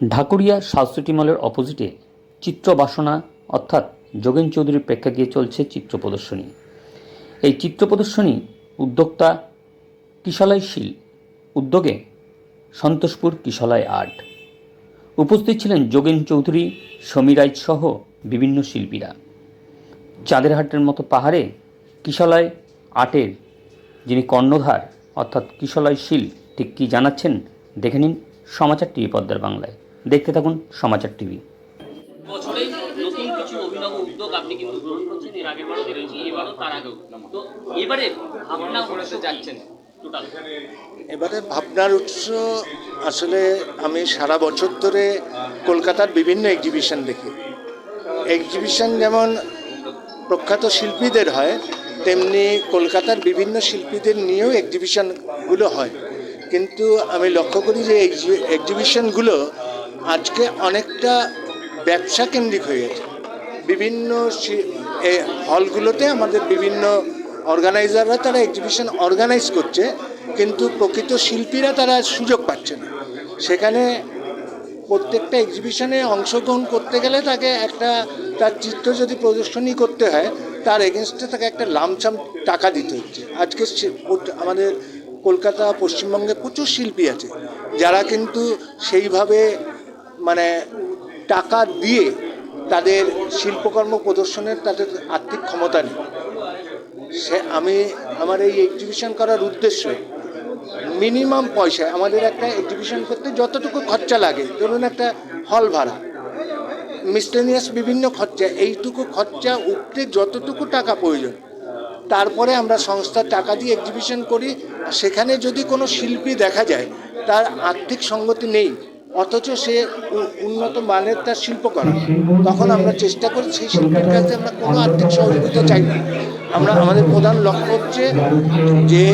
Dhakuria South City মলের অপোজিটে চিত্রবাসনা অর্থাৎ যোগেন চৌধুরীর প্রেক্ষাগৃহে চলছে চিত্র প্রদর্শনী। এই চিত্র প্রদর্শনী উদ্যোক্তা কিশলয় শীল, উদ্যোগে সন্তোষপুর কিশলয় আর্ট। উপস্থিত ছিলেন যোগেন চৌধুরী সমীরাইজ সহ বিভিন্ন শিল্পীরা। চাঁদেরহাটের মতো পাহাড়ে কিশলয় আর্টের যিনি কর্ণধার, অর্থাৎ কিশলয় শীল, ঠিক কী জানাচ্ছেন, দেখে নিন সমাচার টিভি পদ্মার বাংলায়। দেখতে থাকুন সমাচার টিভি। বছরে নতুন কিছু অভিনব উদ্যোগ আপনি কিন্তু গ্রহণ করছেন এর আগের বারও দেখেছি এবারও তার আগেও। তো এবারে ভাবনা করতে যাচ্ছেন। এবারে ভাবনার উৎস আসলে আমি সারা বছর ধরে কলকাতার বিভিন্ন এক্সিবিশন দেখি। এক্সিবিশন যেমন প্রখ্যাত শিল্পীদের হয় তেমনি কলকাতার বিভিন্ন শিল্পীদের নিয়েও এক্সিবিশনগুলো হয়। কিন্তু আমি লক্ষ্য করি যে এক্সিবিশনগুলো আজকে অনেকটা ব্যবসা কেন্দ্রিক হয়ে গেছে। বিভিন্ন হলগুলোতে আমাদের বিভিন্ন অর্গানাইজাররা তারা এক্সিবিশন অর্গানাইজ করছে, কিন্তু প্রকৃত শিল্পীরা তারা সুযোগ পাচ্ছে না। সেখানে প্রত্যেকটা এক্সিবিশনে অংশগ্রহণ করতে গেলে তাকে একটা, তার চিত্র যদি প্রদর্শনী করতে হয়, তার এগেনস্টে তাকে একটা লামসাম টাকা দিতে হচ্ছে। আজকে আমাদের কলকাতা পশ্চিমবঙ্গে প্রচুর শিল্পী আছে, যারা কিন্তু সেইভাবে মানে টাকা দিয়ে তাদের শিল্পকর্ম প্রদর্শনের তাদের আর্থিক ক্ষমতা নেই। সে, আমি, আমার এই এক্সিবিশন করার উদ্দেশ্য মিনিমাম পয়সায় আমাদের একটা এক্সিবিশন করতে যতটুকু খরচা লাগে, ধরুন একটা হল ভাড়া মিসলেনিয়াস বিভিন্ন খরচা, এইটুকু খরচা উঠতে যতটুকু টাকা প্রয়োজন, তারপরে আমরা সংস্থার টাকা দিয়ে এক্সিবিশন করি সেখানে যদি কোনো শিল্পী দেখা যায়, তার আর্থিক সঙ্গতি নেই অথচ সে উন্নত মানের তার শিল্প করা। তখন আমরা চেষ্টা করি সেই শিল্পের কাছে আমরা কোনো আর্থিক সহযোগিতা চাই না। আমরা আমাদের প্রধান লক্ষ্য হচ্ছে যে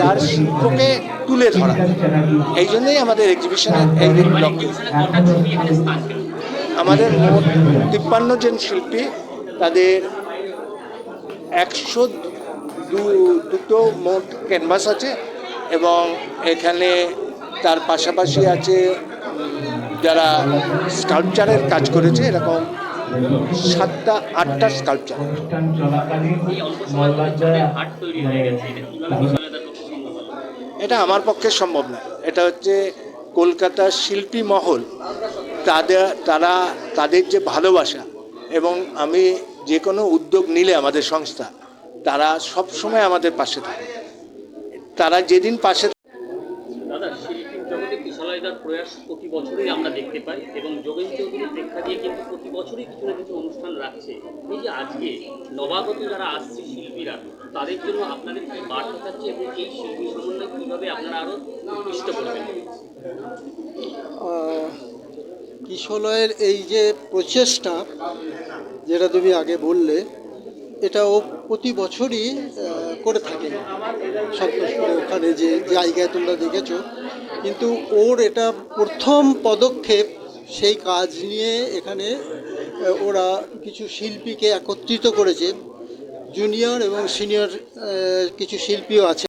তার শিল্পকে তুলে ধরা। এই জন্যই আমাদের এক্সিবিশনের এই লক্ষ্য আমাদের মোট তিপ্পান্ন জন শিল্পী তাদের একশো দুটো মোট ক্যানভাস আছে এবং এখানে তার পাশাপাশি আছে যারা স্কাল্পচারের কাজ করেছে, এরকম সাতটা, আটটা স্কাল্পচার এটা আমার পক্ষে সম্ভব না। এটা হচ্ছে কলকাতার শিল্পী মহল। তাদের, তারা, তাদের যে ভালোবাসা এবং আমি যে কোনো উদ্যোগ নিলে আমাদের সংস্থা, তারা সব সময় আমাদের পাশে থাকে। তারা যেদিন পাশে জগতে প্রয়াস প্রতি বছরই আমরা দেখতে পাই এবং যোগেন চৌধুরী প্রেক্ষা দিয়ে কিন্তু প্রতি বছরই কিছু না কিছু অনুষ্ঠান রাখছে। এই যে আজকে নবাগত যারা আসছে শিল্পীরা, তাদের জন্য আপনাদের কি বার্তা থাকছে এবং এই শিল্পী সমন্বয় কীভাবে আপনারা আরও উৎকৃষ্ট করবেন? কিশলয়ের এই যে প্রচেষ্টা, যেটা তুমি আগে বললে এটা ও প্রতি বছরই করে থাকে সন্তোষপুরে ওখানে যে জায়গায় তোমরা দেখেছ কিন্তু ওর এটা প্রথম পদক্ষেপ সেই কাজ নিয়ে এখানে ওরা কিছু শিল্পীকে একত্রিত করেছে। জুনিয়র এবং সিনিয়র কিছু শিল্পীও আছে।